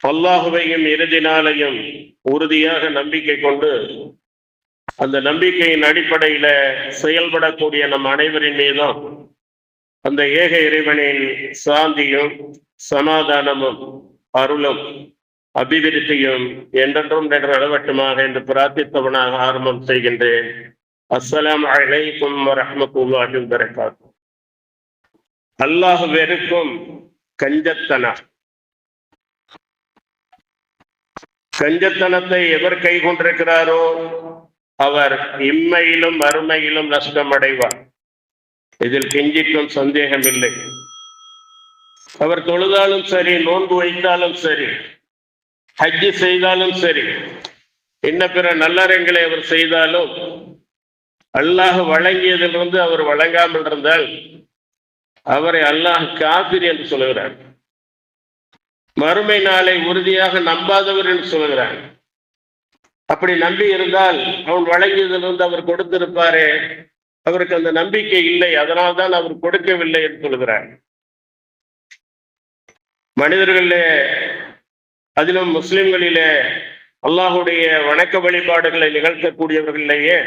அல்லாஹுவையும் இறுதி நாளையும் உறுதியாக நம்பிக்கை கொண்டு அந்த நம்பிக்கையின் அடிப்படையில செயல்படக்கூடிய நம் அனைவரின் மீதும் அந்த ஏக இறைவனின் சாந்தியும் சமாதானமும் அருளும் அபிவிருத்தியும் என்றென்றும் நின்று அளவட்டுமாக என்று பிரார்த்தித்தவனாக ஆரம்பம் செய்கின்றேன். அஸ்ஸலாம் அலைக்கும் வரஹ்மத்துல்லாஹி வரகாத்து அல்லாஹ் வெறுக்கும் கஞ்சத்தனா கஞ்சத்தனத்தை எவர் கை கொண்டிருக்கிறாரோ அவர் இம்மையிலும் மறுமையிலும் நஷ்டம் அடைவார் இதில் கெஞ்சிக்கும் சந்தேகம் இல்லை அவர் தொழுதாலும் சரி நோன்பு வைத்தாலும் சரி ஹஜ்ஜி செய்தாலும் சரி இன்ன பிற நல்லறங்களை அவர் செய்தாலும் அல்லாஹ் வழங்கியதிலிருந்து அவர் வழங்காமல் இருந்தால் அவரை அல்லாஹ் காபிர் என்று சொல்கிறார் மறுமை நாளை உறுதியாக நம்பாதவர் என்று சொல்கிறார் அப்படி நம்பி இருந்தால் அவன் வழங்கியதிலிருந்து அவர் கொடுத்திருப்பாரே. அவருக்கு அந்த நம்பிக்கை இல்லை. அதனால்தான் அவர் கொடுக்கவில்லை என்று சொல்கிறார் மனிதர்களே அதிலும் முஸ்லிம்களிலே அல்லாஹுடைய வணக்க வழிபாடுகளை நிகழ்த்தக்கூடியவர்களிலேயே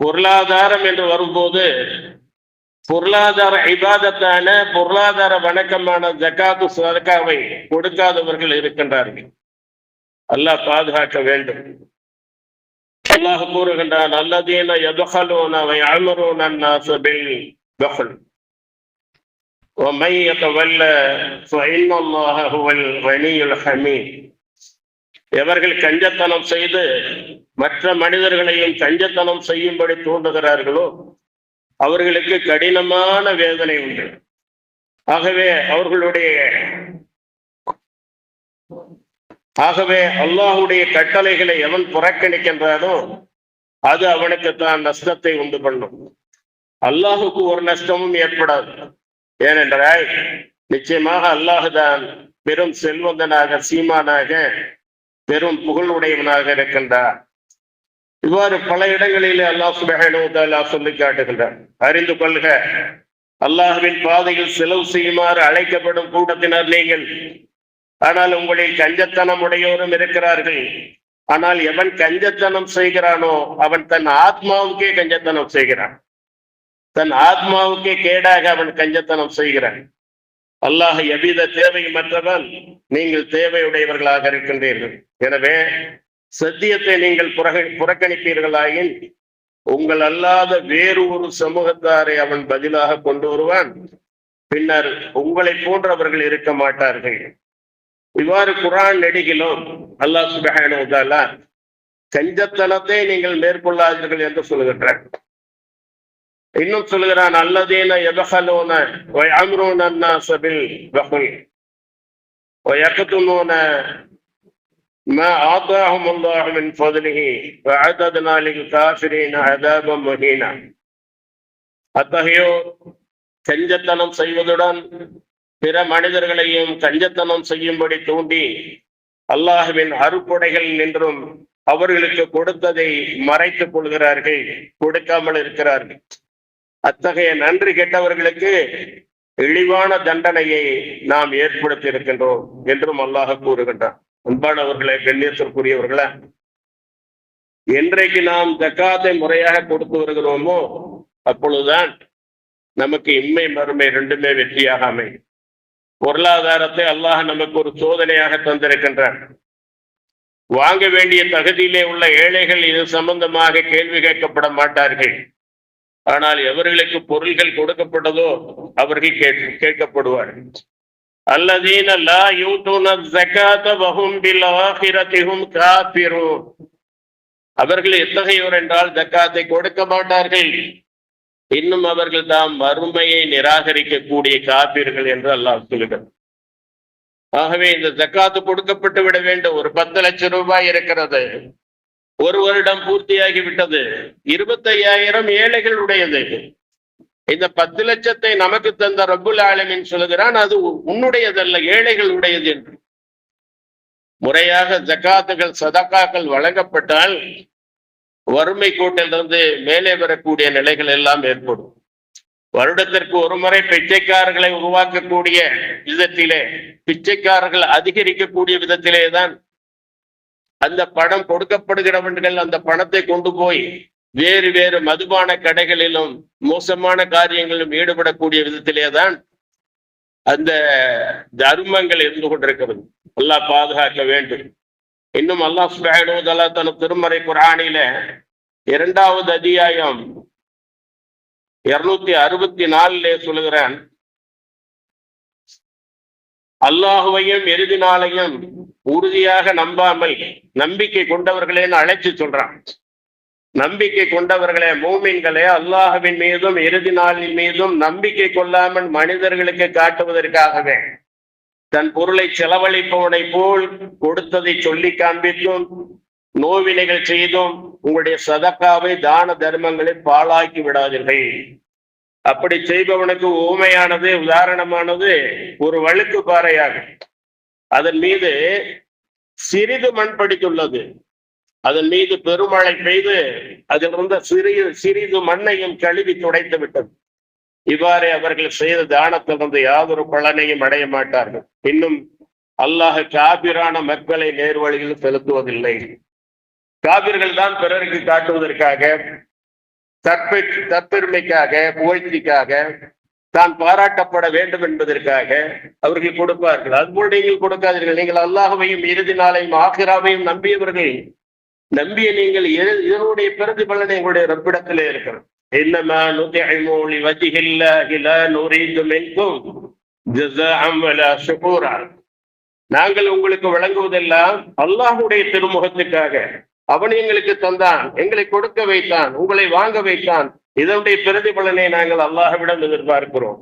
பொருளாதாரம் என்று வரும்போது பொருளாதார இபாதத்தான பொருளாதார வணக்கமான ஜக்காத்து சதக்காவை கொடுக்காதவர்கள் இருக்கின்றார்கள் அல்லாஹ் பாதுகாக்க வேண்டும் அல்லாஹ் கூறுகின்றான் அல்லதீன யதுஹலூன வயஅமரூன الناس بالبخل ومن يتولى فإن الله هو الغني الحميد எவர்கள் கஞ்சத்தனம் செய்து மற்ற மனிதர்களையும் கஞ்சத்தனம் செய்யும்படி தூண்டுகிறார்களோ அவர்களுக்கு கடினமான வேதனை உண்டு. ஆகவே அவர்களுடைய ஆகவே அல்லாஹுடைய கட்டளைகளை எவன் புறக்கணிக்கின்றானோ அது அவனுக்கு தான் நஷ்டத்தை உண்டு பண்ணும். அல்லாஹுக்கு ஒரு நஷ்டமும் ஏற்படாது. ஏனென்றால் நிச்சயமாக அல்லாஹுதான் பெரும் செல்வந்தனாக சீமானாக பெரும் புகழுடையவனாக இருக்கின்றார் இவ்வாறு பல இடங்களிலே அல்லாஹ் சுபஹானு சொல்லி காட்டுகின்றார் அறிந்து கொள்க அல்லாஹுவின் பாதையில் செலவு செய்யுமாறு அழைக்கப்படும் கூட்டத்தினர் நீங்கள். ஆனால் உங்களில் கஞ்சத்தனம் உடையோரும் இருக்கிறார்கள். ஆனால் எவன் கஞ்சத்தனம் செய்கிறானோ அவன் தன் ஆத்மாவுக்கே கஞ்சத்தனம் செய்கிறான். தன் ஆத்மாவுக்கே கேடாக அவன் கஞ்சத்தனம் செய்கிறான். அல்லாஹ் எவ்வித தேவையமற்றவன் நீங்கள் தேவையுடையவர்களாக இருக்கின்றீர்கள். எனவே சத்தியத்தை நீங்கள் புறக்கணிப்பீர்களாயின் உங்கள் அல்லாத வேறு ஒரு சமூகத்தாரை அவன் பதிலாக கொண்டு வருவான். பின்னர் உங்களை போன்றவர்கள் இருக்க மாட்டார்கள். இவ்வாறு குரான் நெடுகிலும் அல்லாஹ் சுபஹானா கஞ்சத்தனத்தை நீங்கள் மேற்கொள்ளாதீர்கள் என்று சொல்லுகின்றார் இன்னும் சொல்லுகிறான் அல்லதேன எபகலோன அம்ரோன் அண்ணா சபில் பகுல் ما آتاهم الله من فضله وعددنا للكافرين عذابا مهينا அத்தகையோர் கஞ்சத்தனம் செய்வதுடன் பிற மனிதர்களையும் கஞ்சத்தனம் செய்யும்படி தூண்டி அல்லாஹுவின் அறுப்படைகள் நின்றும் அவர்களுக்கு கொடுத்ததை மறைத்துக் கொள்கிறார்கள் கொடுக்காமல் இருக்கிறார்கள் அத்தகைய நன்றி கெட்டவர்களுக்கு இழிவான தண்டனையை நாம் ஏற்படுத்தி இருக்கின்றோம் என்றும் அல்லாஹ் கூறுகின்றான் அன்பானவர்களே கண்ணியத்திற்குரியவர்களே என்றைக்கு நாம் ஜக்காத்தை முறையாக கொடுத்து வருகிறோமோ அப்பொழுதுதான் நமக்கு இம்மை மறுமை ரெண்டுமே வெற்றியாக அமையும். பொருளாதாரத்தை அல்லாஹ் நமக்கு ஒரு சோதனையாக தந்திருக்கின்றான். வாங்க வேண்டிய தகுதியிலே உள்ள ஏழைகள் இது சம்பந்தமாக கேள்வி கேட்கப்பட மாட்டார்கள். ஆனால் எவர்களுக்கு பொருள்கள் கொடுக்கப்பட்டதோ அவர்கள் கேட்கப்படுவார்கள். அல்லதீன லா யூதுன ஜகாத வஹும் பில் ஆஹிரத்திஹும் காஃபிரூன் அவர்கள் எத்தகையோர் என்றால் ஜக்காத்தை கொடுக்க மாட்டார்கள். இன்னும் அவர்கள் தாம் மறுமையை நிராகரிக்கக்கூடிய காப்பீர்கள் என்று அல்லாஹ் சொல்லுகிறார் ஆகவே இந்த ஜக்காத்து கொடுக்கப்பட்டு விட வேண்டும். ஒரு பத்து லட்சம் ரூபாய் இருக்கிறது. ஒரு வருடம் பூர்த்தியாகி விட்டது இருபத்தையாயிரம் ஏழைகளுடையது இந்த பத்து லட்சத்தை நமக்கு தந்த ரப்புல் ஆலமின் சொல்கிறான் அது உன்னுடையதல்ல ஏழைகளுடையது என்று. முறையாக ஜக்காத்துகள் சதக்காக்கள் வழங்கப்பட்டால் வறுமை கூட்டிலிருந்து மேலே வரக்கூடிய நிலைகள் எல்லாம் ஏற்படும். வருடத்திற்கு ஒரு முறை பிச்சைக்காரர்களை உருவாக்கக்கூடிய விதத்திலே பிச்சைக்காரர்கள் அதிகரிக்கக்கூடிய விதத்திலே தான் அந்த பணம் கொடுக்கப்படுகிறவர்கள் அந்த பணத்தை கொண்டு போய் வேறு வேறு மதுபான கடைகளிலும் மோசமான காரியங்களிலும் ஈடுபடக்கூடிய விதத்திலே தான் அந்த தர்மங்கள் இருந்து கொண்டிருக்கிறது. அல்லாஹ் பாதுகாக்க வேண்டும். இன்னும் அல்லாஹ் தனது திருமறை குரானில இரண்டாவது அத்தியாயம் இருநூத்தி அறுபத்தி நாலுலே சொல்லுகிறான். அல்லாஹுவையும் இறுதி நாளையும் உறுதியாக நம்பாமல் நம்பிக்கை கொண்டவர்களேன்னு அழைச்சு சொல்றான். நம்பிக்கை கொண்டவர்களே மூமின்களே அல்லாஹுவின் மீதும் இறுதி நாளின் மீதும் நம்பிக்கை கொள்ளாமல் மனிதர்களுக்கு காட்டுவதற்காகவே தன் பொருளை செலவழிப்பவனை போல் கொடுத்ததை சொல்லி காண்பித்தும் நோவினைகள் செய்தும் உங்களுடைய சதக்காவை தான தர்மங்களை பாழாக்கி விடாதீர்கள். அப்படி செய்பவனுக்கு ஊமையானது உதாரணமானது ஒரு வழுக்கு பாறையாகும். அதன் மீது சிறிது மண் படித்துள்ளது அதன் மீது பெருமழை பெய்து அதிலிருந்த சிறிய சிறிது மண்ணையும் கழுவி துடைத்து விட்டது. இவ்வாறே அவர்கள் செய்த தானத்திலிருந்து யாதொரு பலனையும் அடைய மாட்டார்கள். இன்னும் அல்லாஹ் காபிரான மக்களை நேர்வழியில் செலுத்துவதில்லை. காபிர்கள் தான் பிறருக்கு காட்டுவதற்காக தற்பெ தற்பெருமைக்காக புகழ்ச்சிக்காக தான் பாராட்டப்பட வேண்டும் என்பதற்காக அவர்கள் கொடுப்பார்கள். அதுபோல் நீங்கள் கொடுக்காதீர்கள். நீங்கள் அல்லாஹவையும் இறுதி நாளையும் ஆக்கிராவையும் நம்பியவர்கள் நம்பிய நீங்கள் இதனுடைய இதனுடைய பிரதிபலனை எங்களுடைய ரப்பிடத்திலே இருக்கிறது. இன்னமா நுதிஇமு லிவஜ்ஹில்லாஹி நுரீது மின்கும் ஜஸாஅம் வலா ஷுகூரா. நாங்கள் உங்களுக்கு வழங்குவதெல்லாம் அல்லாஹுடைய திருமுகத்துக்காக. அவன் எங்களுக்கு தந்தான் எங்களை கொடுக்க வைத்தான் உங்களை வாங்க வைத்தான். இதனுடைய பிரதிபலனை நாங்கள் அல்லாஹ்விடம் எதிர்பார்க்கிறோம்.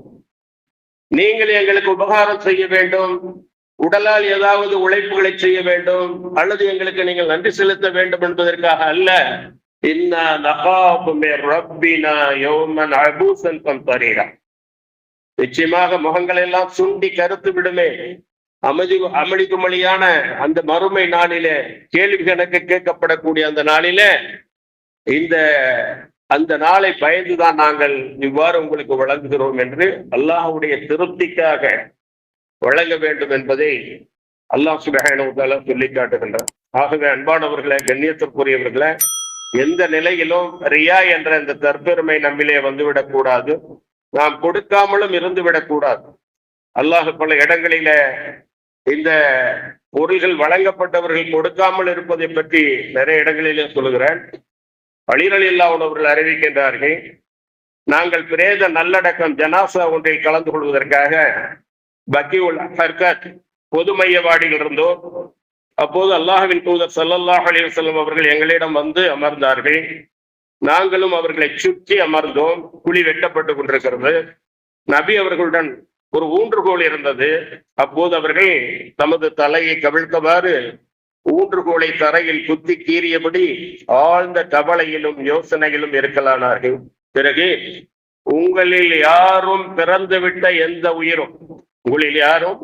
நீங்கள் எங்களுக்கு உபகாரம் செய்ய வேண்டும். உடலால் ஏதாவது உழைப்புகளை செய்ய வேண்டும் அல்லது எங்களுக்கு நீங்கள் நன்றி செலுத்த வேண்டும் என்பதற்காக அல்ல. நகாபு நிச்சயமாக முகங்கள் எல்லாம் சுண்டி கருத்து விடுமே. அமைதி அமளி குமளியான அந்த மறுமை நாளிலே கேள்வி கணக்கு கேட்கப்படக்கூடிய அந்த நாளிலே இந்த அந்த நாளை பயந்துதான் நாங்கள் இவ்வாறு உங்களுக்கு வழங்குகிறோம் என்று அல்லாஹுடைய திருப்திக்காக வழங்க வேண்டும் என்பதை அல்லாஹ் சுபஹானுத்தால சொல்லி காட்டுகின்றார் ஆகவே அன்பானவர்களை கண்ணியத்திற்குரியவர்களே எந்த நிலையிலும் ரியா என்ற இந்த தற்பெருமை நம்மிலே வந்துவிடக் கூடாது. நாம் கொடுக்காமலும் இருந்து விடக்கூடாது அல்லாஹ் பல இடங்களில இந்த பொருள்கள் வழங்கப்பட்டவர்கள் கொடுக்காமல் இருப்பதை பற்றி நிறைய இடங்களிலே சொல்லுகிறேன் அழிரலில்லா இல்லாதவர்கள் அறிவிக்கின்றார்கள். நாங்கள் பிரேத நல்லடக்கம் ஜனாசா ஒன்றில் கலந்து கொள்வதற்காக பக்கியுல் ஹர்கத் பொது மையவாடியில் இருந்தோம் அப்போது அல்லாஹ்வின் தூதர் சல்லல்லாஹ் அலிவசல்லம் அவர்கள் எங்களிடம் வந்து அமர்ந்தார்கள். நாங்களும் அவர்களை சுற்றி அமர்ந்தோம் குழி வெட்டப்பட்டு கொண்டிருக்கிறது. நபி அவர்களுடன் ஒரு ஊன்றுகோல் இருந்தது. அப்போது அவர்கள் தமது தலையை கவிழ்த்தவாறு ஊன்றுகோலை தரையில் குத்தி கீறியபடி ஆழ்ந்த கவலையிலும் யோசனையிலும் இருக்கலானார்கள். பிறகு உங்களில் யாரும் பிறந்துவிட்ட எந்த உயிரும் உங்களில் யாரும்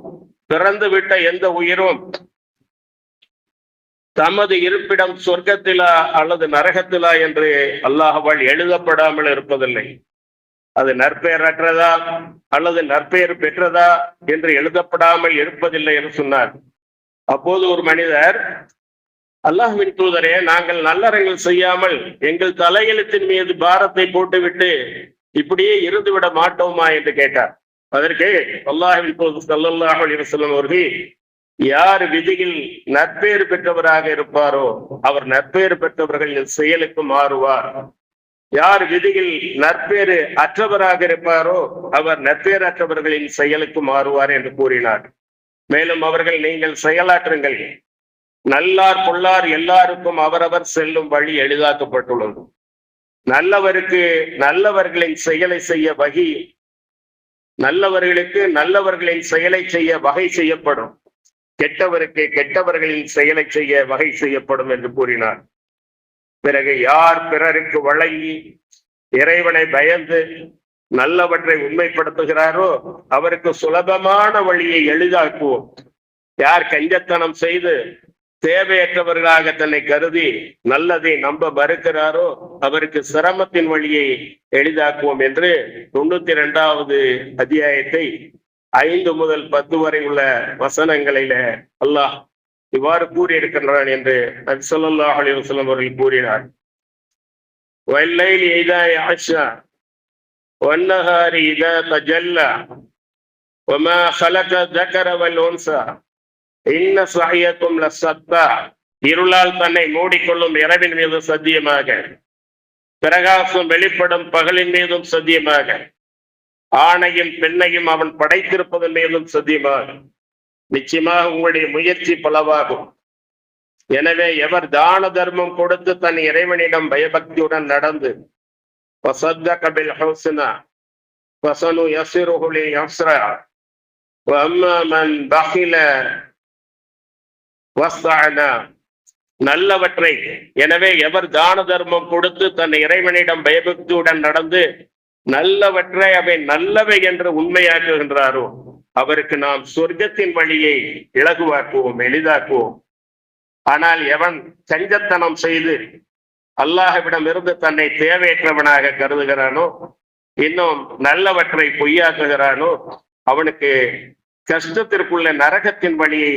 பிறந்து விட்ட எந்த உயிரும் தமது இருப்பிடம் சொர்க்கத்திலா அல்லது நரகத்திலா என்று அல்லாஹவால் எழுதப்படாமல் இருப்பதில்லை. அது நற்பெயரற்றதா அல்லது நற்பெயர் பெற்றதா என்று எழுதப்படாமல் இருப்பதில்லை என்று சொன்னார். அப்போது ஒரு மனிதர் அல்லாஹுவின் தூதரே நாங்கள் நல்லறங்கள் செய்யாமல் எங்கள் தலையெழுத்தின் மீது பாரத்தை போட்டுவிட்டு இப்படியே இருந்து விட மாட்டோமா? என்று கேட்டார். அதற்கு அல்லாஹ்வின் தூதர் அவர்கள் யார் விதியில் நற்பெயர் பெற்றவராக இருப்பாரோ அவர் நற்பெயர் பெற்றவர்களின் செயலுக்கு மாறுவார். யார் விதியில் நற்பேறு அற்றவராக இருப்பாரோ அவர் நற்பேர் அற்றவர்களின் செயலுக்கு மாறுவார் என்று கூறினார். மேலும் அவர்கள் நீங்கள் செயலாற்றுங்கள். நல்லார் பொல்லார் எல்லாருக்கும் அவரவர் செல்லும் வழி எளிதாக்கப்பட்டுள்ளது. நல்லவருக்கு நல்லவர்களின் செயலை செய்ய வகி நல்லவர்களுக்கு நல்லவர்களின் செயலை செய்ய வகை செய்யப்படும். கெட்டவருக்கு கெட்டவர்களின் செயலை செய்ய வகை செய்யப்படும் என்று கூறினார். பிறகு யார் பிறருக்கு வழங்கி இறைவனை பயந்து நல்லவற்றை உண்மைப்படுத்துகிறாரோ அவருக்கு சுலபமான வழியை எளிதாக்குவோம். யார் கஞ்சத்தனம் செய்து தேவையற்றவர்களாக தன்னை கருதி நல்லதை நம்ப மறுக்கிறாரோ அவருக்கு சிரமத்தின் வழியை எளிதாக்குவோம் என்று தொண்ணூத்தி இரண்டாவது அத்தியாயத்தை ஐந்து முதல் பத்து வரை உள்ள வசனங்களில அல்லாஹ் இவ்வாறு கூறியிருக்கின்றான் என்று நபி ஸல்லல்லாஹு அலைஹி வஸல்லம் அவர்கள் கூறினார் வல்லைல் இதா யஹ்ஷா والنهار إذا تجلى وما خلق الذكر والأنثى இன்ன சஹியத்தும் லசத்தா இருளால் தன்னை மூடிக்கொள்ளும் இரவின் மீது சத்தியமாக பிரகாசம் வெளிப்படும் பகலின் மீதும் சத்தியமாக ஆணையும் பெண்ணையும் அவன் படைத்திருப்பதன் மீதும் சத்தியமாக நிச்சயமாக உங்களுடைய முயற்சி பலவாகும் எனவே எவர் தான தர்மம் கொடுத்து தன் இறைவனிடம் பயபக்தியுடன் நடந்து وصدق بالحسنى فسنيسره لليسرى واما من بخل வஸ்தானா நல்லவற்றை. எனவே எவர் தான தர்மம் கொடுத்து தன் இறைவனிடம் பயபக்தியுடன் நடந்து நல்லவற்றை அவை நல்லவை என்று உண்மையாக்குகின்றாரோ அவருக்கு நாம் சொர்க்கத்தின் வழியை இலகுவாக்குவோம் எளிதாக்குவோம். ஆனால் எவன் சஞ்சத்தனம் செய்து அல்லாஹவிடம் இருந்து தன்னை தேவையற்றவனாக கருதுகிறானோ இன்னும் நல்லவற்றை பொய்யாக்குகிறானோ அவனுக்கு கஷ்டத்திற்குள்ள நரகத்தின் வழியை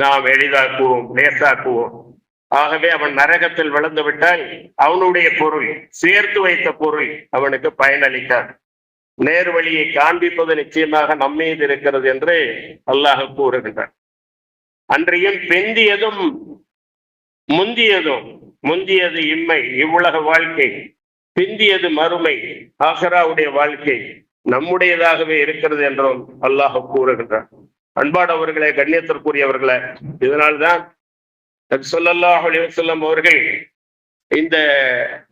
நாம் எளிதாக்குவோம் லேசாக்குவோம். ஆகவே அவன் நரகத்தில் விழுந்து விட்டால் அவனுடைய பொருள் சேர்த்து வைத்த பொருள் அவனுக்கு பயனளிக்காது. நேர் வழியை காண்பிப்பது நிச்சயமாக நம்மீது இருக்கிறது என்று அல்லாஹ் கூறுகின்றான். அன்றையும் பிந்தியதும் முந்தியதும் முந்தியது இம்மை இவ்வுலக வாழ்க்கை பிந்தியது மறுமை ஆஹராவுடைய வாழ்க்கை நம்முடையதாகவே இருக்கிறது என்றும் அல்லாஹ் கூறுகின்றான். அன்பானவர்களே கண்ணியத்திற்குரியவர்களே இதனால்தான் சொல்லல்லாஹ் அலிவசல்லம் அவர்கள் இந்த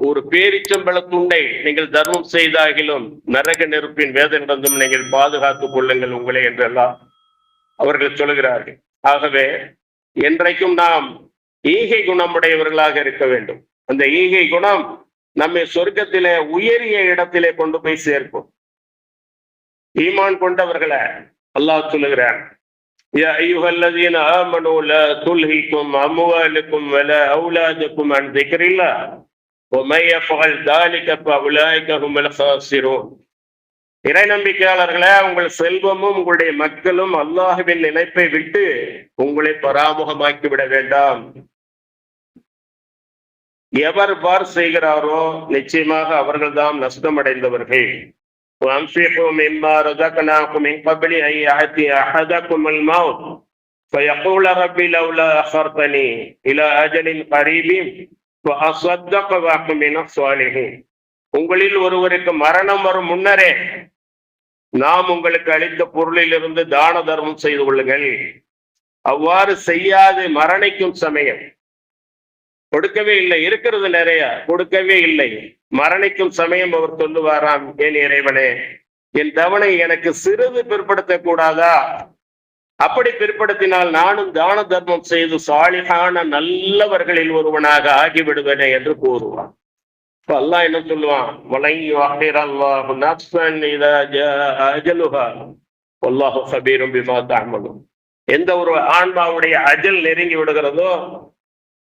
ஒரு பேரிச்சம்பள துண்டை நீங்கள் தர்மம் செய்தாகிலும் நரக நெருப்பின் வேதனிடந்தும் நீங்கள் பாதுகாத்துக் கொள்ளுங்கள் உங்களே என்றெல்லாம் அவர்கள் சொல்கிறார்கள். ஆகவே என்றைக்கும் நாம் ஈகை குணமுடையவர்களாக இருக்க வேண்டும். அந்த ஈகை குணம் நம்மை சொர்க்கத்திலே உயரிய இடத்திலே கொண்டு போய் சேர்க்கும். ஈமான் கொண்டவர்களை அல்லாஹ் சொல்லுகிறேன் يا أيها الذين آمنوا لا تلهكم أموالكم ولا أولادكم عن ذكر الله ومن يفعل ذلك فأولئك هم الخاسرون இறை நம்பிக்கையாளர்களே உங்கள் செல்வமும் உங்களுடைய மக்களும் அல்லாஹுவின் நினைப்பை விட்டு உங்களை பராமுகமாக்கி விட வேண்டாம் எவர் பார் செய்கிறாரோ நிச்சயமாக அவர்கள்தான் நஷ்டமடைந்தவர்கள் وأنفقوا مما رزقناكم من قبل أن يأتي أحدكم الموت فيقول ربي لولا أخرتني إلى أجل قريب فأصدق وأكن من الصالحين உங்களில் ஒருவருக்கு மரணம் வரும் முன்னரே நாம் உங்களுக்கு அளித்த பொருளில் இருந்து தான தர்மம் செய்து கொள்ளுங்கள் அவ்வாறு செய்யாது மரணிக்கும் சமயம் கொடுக்கவே இல்லை இருக்கிறது நிறைய கொடுக்கவே இல்லை. மரணிக்கும் சமயம் அவர் சொல்லுவாராம் ஏன் இறைவனே என் தவணை எனக்கு சிறிது பிற்படுத்த கூடாதா அப்படி பிற்படுத்தினால் நானும் தான தர்மம் செய்து சாலிகான நல்லவர்களில் ஒருவனாக ஆகிவிடுவேனே என்று கூறுவான். இப்ப அல்லாஹ் என்ன சொல்லுவான்? வழங்கி அல்லாஹு நஃப்ஸன் எந்த ஒரு ஆன்மாவுடைய அஜல் நெருங்கி விடுகிறதோ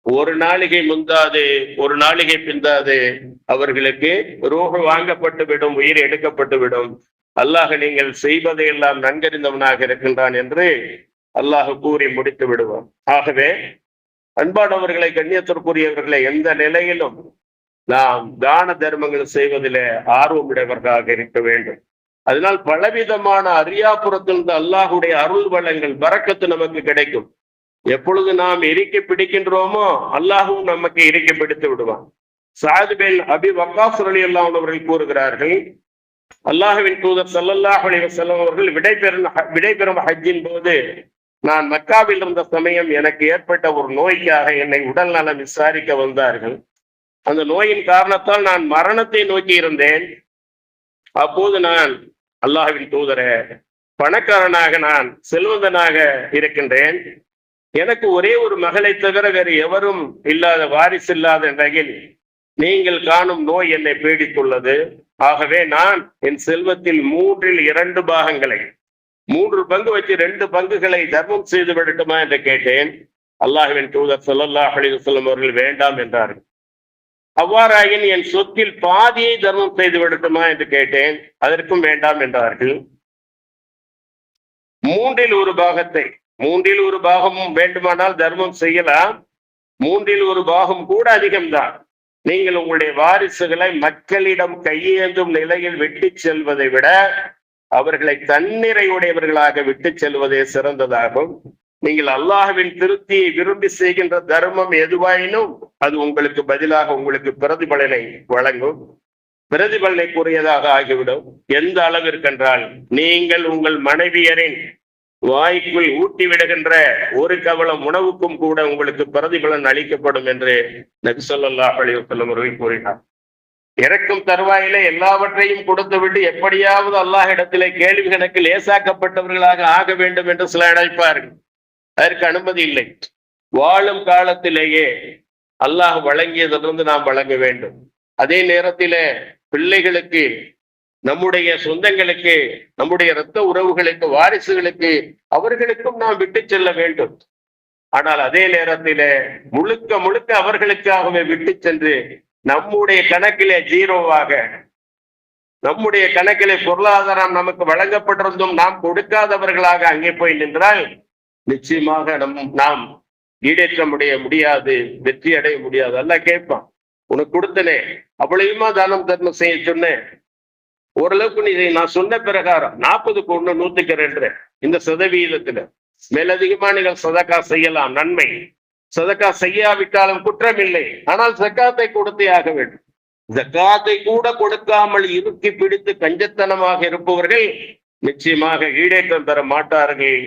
ஒரு நாளிகை முந்தாது ஒரு நாளிகை பிந்தாது அவர்களுக்கு ரூஹு வாங்கப்பட்டு விடும் உயிர் எடுக்கப்பட்டு விடும். அல்லாஹ் நீங்கள் செய்வதை எல்லாம் நன்கறிந்தவனாக இருக்கின்றான் என்று அல்லாஹ் கூறி முடித்து விடுவோம் ஆகவே அன்பானவர்களை கண்ணியத்திற்குரியவர்களை எந்த நிலையிலும் நாம் தான தர்மங்கள் செய்வதிலே ஆர்வமுடையவர்களாக இருக்க வேண்டும். அதனால் பலவிதமான அரியாபுரத்திலிருந்து அல்லாஹுடைய அருள் வளங்கள் பறக்கத்து நமக்கு கிடைக்கும். எப்பொழுது நாம் எரிக்க பிடிக்கின்றோமோ அல்லாஹும் நமக்கு எரிக்க பிடித்து விடுவான். சாதுபேல் அபி வக்காஸ் அலி அல்லா அவர்கள் கூறுகிறார்கள் அல்லாஹுவின் தூதர் சல்லல்லாஹ் அலி வசல்லம் அவர்கள் விடைபெறும் விடைபெறும் ஹஜ்ஜின் போது நான் மக்காவில் இருந்த சமயம் எனக்கு ஏற்பட்ட ஒரு நோய்க்காக என்னை உடல் நலம் விசாரிக்க வந்தார்கள். அந்த நோயின் காரணத்தால் நான் மரணத்தை நோக்கி இருந்தேன். அப்போது நான் அல்லாஹுவின் தூதரே பணக்காரனாக நான் செல்வந்தனாக இருக்கின்றேன். எனக்கு ஒரே ஒரு மகளை தவிர வேறு எவரும் இல்லாத வாரிசு இல்லாத நிலையில் நீங்கள் காணும் நோய் என்னை பீடித்துள்ளது. ஆகவே நான் என் செல்வத்தில் மூன்றில் இரண்டு பாகங்களை மூன்று பங்கு வச்சு ரெண்டு பங்குகளை தர்மம் செய்து விடட்டுமா என்று கேட்டேன். அல்லாஹுவின் தூதர் சொல்லல்லா அலைஹி அவர்கள் வேண்டாம் என்றார்கள். அவ்வாறாயின் என் சொத்தில் பாதியை தர்மம் செய்து விடட்டுமா என்று கேட்டேன். அதற்கும் வேண்டாம் என்றார்கள். மூன்றில் ஒரு பாகத்தை மூன்றில் ஒரு பாகமும் வேண்டுமானால் தர்மம் செய்யலாம். மூன்றில் ஒரு பாகம் கூட அதிகம்தான். நீங்கள் உங்களுடைய வாரிசுகளை மக்களிடம் கையேந்தும் நிலையில் விட்டு செல்வதை விட அவர்களை தன்னிறையுடையவர்களாக விட்டு செல்வதே சிறந்ததாகும். நீங்கள் அல்லாஹுவின் திருப்தியை விரும்பி செய்கின்ற தர்மம் எதுவாயினும் அது உங்களுக்கு பதிலாக உங்களுக்கு பிரதிபலனை வழங்கும். பிரதிபலனைக்குரியதாக ஆகிவிடும். எந்த அளவிற்கென்றால் நீங்கள் உங்கள் மனைவியரின் வாய்க்குள் ஊட்டி விடுகின்ற ஒரு கவலம் உணவுக்கும் கூட உங்களுக்கு பிரதிபலன் அளிக்கப்படும் என்று நபி அலிவசல்லம் அவர்கள் கூறினார். இறக்கும் தருவாயிலே எல்லாவற்றையும் கொடுத்துவிட்டு எப்படியாவது அல்லாஹ் இடத்திலே கேள்வி கணக்கு லேசாக்கப்பட்டவர்களாக ஆக வேண்டும் என்று சில அழைப்பார்கள் அதற்கு அனுமதி இல்லை. வாழும் காலத்திலேயே அல்லாஹ் வழங்கியதிலிருந்து நாம் வழங்க வேண்டும். அதே நேரத்திலே பிள்ளைகளுக்கு நம்முடைய சொந்தங்களுக்கு நம்முடைய இரத்த உறவுகளுக்கு வாரிசுகளுக்கு அவர்களுக்கும் நாம் விட்டு செல்ல வேண்டும். ஆனால் அதே நேரத்திலே முழுக்க முழுக்க அவர்களுக்காகவே விட்டு சென்று நம்முடைய கணக்கிலே ஜீரோவாக நம்முடைய கணக்கிலே பொருளாதாரம் நமக்கு வழங்கப்பட்டிருந்தும் நாம் கொடுக்காதவர்களாக அங்கே போய் நின்றால் நிச்சயமாக நம் நாம் ஈடேற்ற முடிய முடியாது வெற்றி அடைய முடியாது. அல்ல கேட்பான். உனக்கு கொடுத்தனே அவ்வளவுமா தானம் தர்மம் செய்ய சொன்னேன்? ஓரளவுக்கு நீ இதை நான் சொன்ன பிரகாரம் நாற்பதுக்கு ஒண்ணு நூத்துக்கு ரெண்டு. இந்த சதவீதத்துல. மேலதிகமா நீங்கள் சதக்கா செய்யலாம் நன்மை. சதக்கா செய்யாவிட்டாலும் குற்றம் இல்லை ஆனால் சக்காத்தை கொடுத்தே ஆக வேண்டும். ஜக்காத்தை கூட கொடுக்காமல் இறுக்கி பிடித்து கஞ்சத்தனமாக இருப்பவர்கள் நிச்சயமாக ஈடேற்றம் பெற மாட்டார்கள்.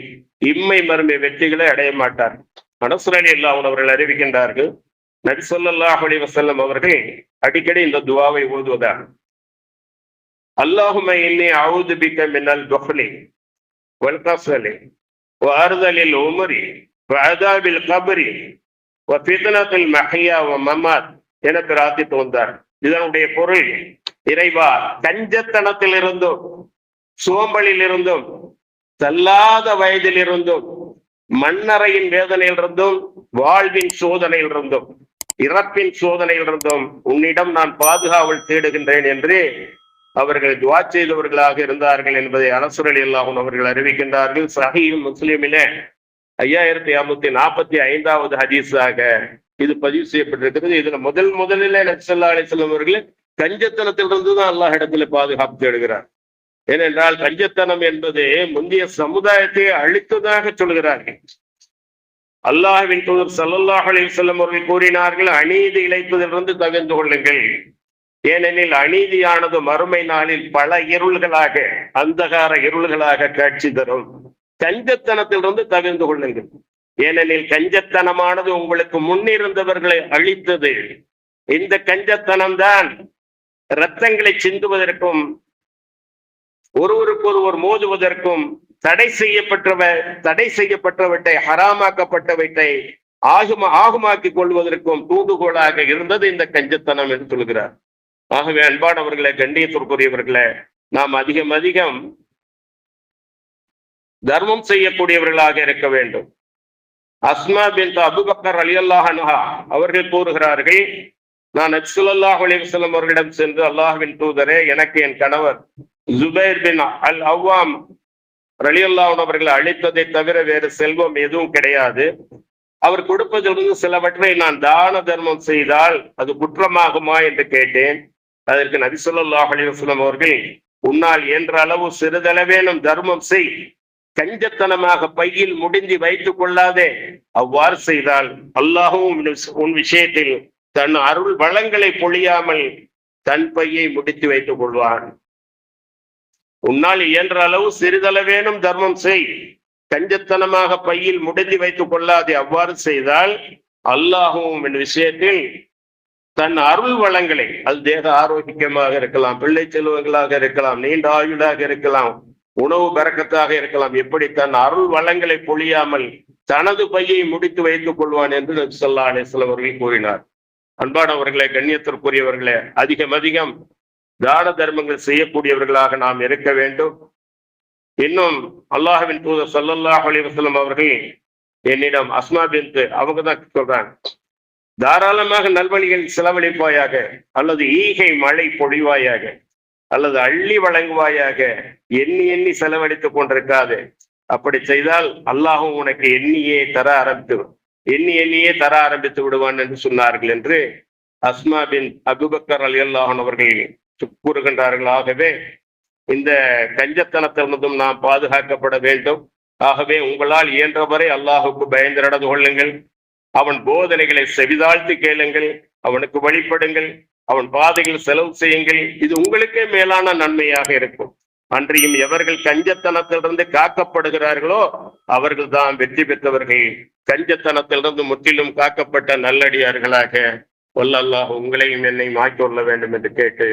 இம்மை மருமை வெற்றிகளை அடைய மாட்டார்கள். மனசுரணி இல்லாமல் அவர்கள் அறிவிக்கின்றார்கள். நபி ஸல்லல்லாஹு அலைஹி அவர்கள் அடிக்கடி இந்த துவாவை ஓதுவதாக اللهم إني أعوذ بك من البخل والكسل وأرذل العمر وعذاب القبر وفتنة المحيا وممات என பிரார்த்தித்து வந்தார் இதனுடைய பொருள் இறைவா கஞ்சத்தனத்தில் இருந்தும் சோம்பலில் இருந்தும் தள்ளாத வயதில் இருந்தும் மண்ணறையின் வேதனையில் இருந்தும் வாழ்வின் சோதனையில் இருந்தும் இறப்பின் சோதனையில் இருந்தும் உன்னிடம் நான் பாதுகாவல் தேடுகின்றேன் என்று அவர்கள் துவா செய்தவர்களாக இருந்தார்கள் என்பதை அரசுரல் இல்லாமல் அவர்கள் அறிவிக்கின்றார்கள். சஹீம் முஸ்லிமிலே ஐயாயிரத்தி ஐநூத்தி நாற்பத்தி ஐந்தாவது ஹதீஸாக இது பதிவு செய்யப்பட்டிருக்கிறது. இதுல முதல் முதலில் நக்சல்லா அலிஸ்லாம் அவர்கள் கஞ்சத்தனத்திலிருந்து தான் அல்லாஹ் இடத்துல பாதுகாப்பு தேடுகிறார். ஏனென்றால் கஞ்சத்தனம் என்பது முந்தைய சமுதாயத்தை அழித்ததாக சொல்கிறார்கள். அல்லாஹ்வின் தூதர் சல்லாஹ் அலிசல்லம் அவர்கள் கூறினார்கள் அநீதி இழைப்பதிலிருந்து தகர்ந்து கொள்ளுங்கள். ஏனெனில் அநீதியானது மறுமை நாளில் பல இருள்களாக அந்தகார இருள்களாக காட்சி தரும். கஞ்சத்தனத்திலிருந்து தவிர்ந்து கொள்ளுங்கள். ஏனெனில் கஞ்சத்தனமானது உங்களுக்கு முன்னிருந்தவர்களை அழித்தது. இந்த கஞ்சத்தனம் தான் இரத்தங்களை சிந்துவதற்கும் ஒருவருக்கு ஒருவர் மோதுவதற்கும் தடை செய்யப்பட்டவ தடை செய்யப்பட்டவற்றை ஹராமாக்கப்பட்டவற்றை ஆகுமா ஆகுமாக்கிக் கொள்வதற்கும் தூண்டுகோலாக இருந்தது இந்த கஞ்சத்தனம் என்று சொல்கிறார். ஆகவே அன்பானவர்களை கண்ணியத்திற்குரியவர்களே நாம் அதிகம் அதிகம் தர்மம் செய்யக்கூடியவர்களாக இருக்க வேண்டும். அஸ்மா பின் அபுபக்கர் அலி அல்லாஹனுஹா அவர்கள் கூறுகிறார்கள் நான் நக்சுல்லாஹ் அலிவசலம் அவர்களிடம் சென்று அல்லாஹ்வின் தூதரே எனக்கு என் கணவர் ஜுபைர் பின் அல் அவ்வாம் அலி அல்லாஹன் அவர்கள் அளித்ததை தவிர வேறு செல்வம் எதுவும் கிடையாது. அவர் கொடுப்பதிலிருந்து சிலவற்றை நான் தான தர்மம் செய்தால் அது குற்றமாகுமா என்று கேட்டேன். அதற்கு நபி சொல்லாஹ் அலிவசலம் அவர்கள் உன்னால் என்ற அளவு சிறிதளவேனும் தர்மம் செய். கஞ்சத்தனமாக பையில் முடிஞ்சி வைத்துக் கொள்ளாதே. அவ்வாறு செய்தால் அல்லாஹும் உன் விஷயத்தில் தன் அருள் வளங்களை பொழியாமல் தன் பையை முடித்து வைத்துக் கொள்வான். உன்னால் இயன்ற அளவு சிறிதளவேனும் தர்மம் செய். கஞ்சத்தனமாக பையில் முடிந்து வைத்துக் கொள்ளாதே. அவ்வாறு செய்தால் அல்லாஹும் என் விஷயத்தில் தன் அருள் வளங்களை அது தேக ஆரோக்கியமாக இருக்கலாம் பிள்ளை செல்வங்களாக இருக்கலாம் நீண்ட ஆயுளாக இருக்கலாம் உணவு பறக்கத்தாக இருக்கலாம் எப்படி தன் அருள் வளங்களை பொழியாமல் தனது பையை முடித்து வைத்துக் கொள்வான் என்று நபி சொல்லா அலிஸ்லாம் அவர்கள் கூறினார். அன்பானவர்களே கண்ணியத்திற்குரியவர்களே அதிகம் அதிகம் தான தர்மங்கள் செய்யக்கூடியவர்களாக நாம் இருக்க வேண்டும். இன்னும் அல்லாஹுவின் தூதர் சல்லல்லாஹ் அலிவசல்லம் அவர்கள் என்னிடம் அஸ்மா பின் அவங்க தான் சொல்றாங்க. தாராளமாக நல்வழிகள் செலவழிப்பாயாக அல்லது ஈகை மழை பொழிவாயாக அல்லது அள்ளி வழங்குவாயாக எண்ணி எண்ணி செலவழித்துக் கொண்டிருக்காது. அப்படி செய்தால் அல்லாஹும் உனக்கு எண்ணியே தர ஆரம்பித்து எண்ணி எண்ணியே தர ஆரம்பித்து விடுவான் என்று சொன்னார்கள் என்று அஸ்மா பின் அபுபக்கர் அலி அல்லாஹன் அவர்கள் கூறுகின்றார்கள். ஆகவே இந்த கஞ்சத்தனத்திலிருந்தும் நாம் பாதுகாக்கப்பட வேண்டும். ஆகவே உங்களால் இயன்றவரை அல்லாஹுக்கு பயந்து நடந்து கொள்ளுங்கள். அவன் போதனைகளை செவிதாழ்த்தி கேளுங்கள் அவனுக்கு வழிபடுங்கள் அவன் பாதையில் செலவு செய்யுங்கள். இது உங்களுக்கே மேலான நன்மையாக இருக்கும். அன்றியும் எவர்கள் கஞ்சத்தனத்திலிருந்து காக்கப்படுகிறார்களோ அவர்கள் தான் வெற்றி பெற்றவர்கள். கஞ்சத்தனத்திலிருந்து முற்றிலும் காக்கப்பட்ட நல்லடியார்களாக வல்லல்லாஹ் உங்களையும் என்னையும் ஆக்கி மாற்றிக்கொள்ள வேண்டும் என்று கேட்டு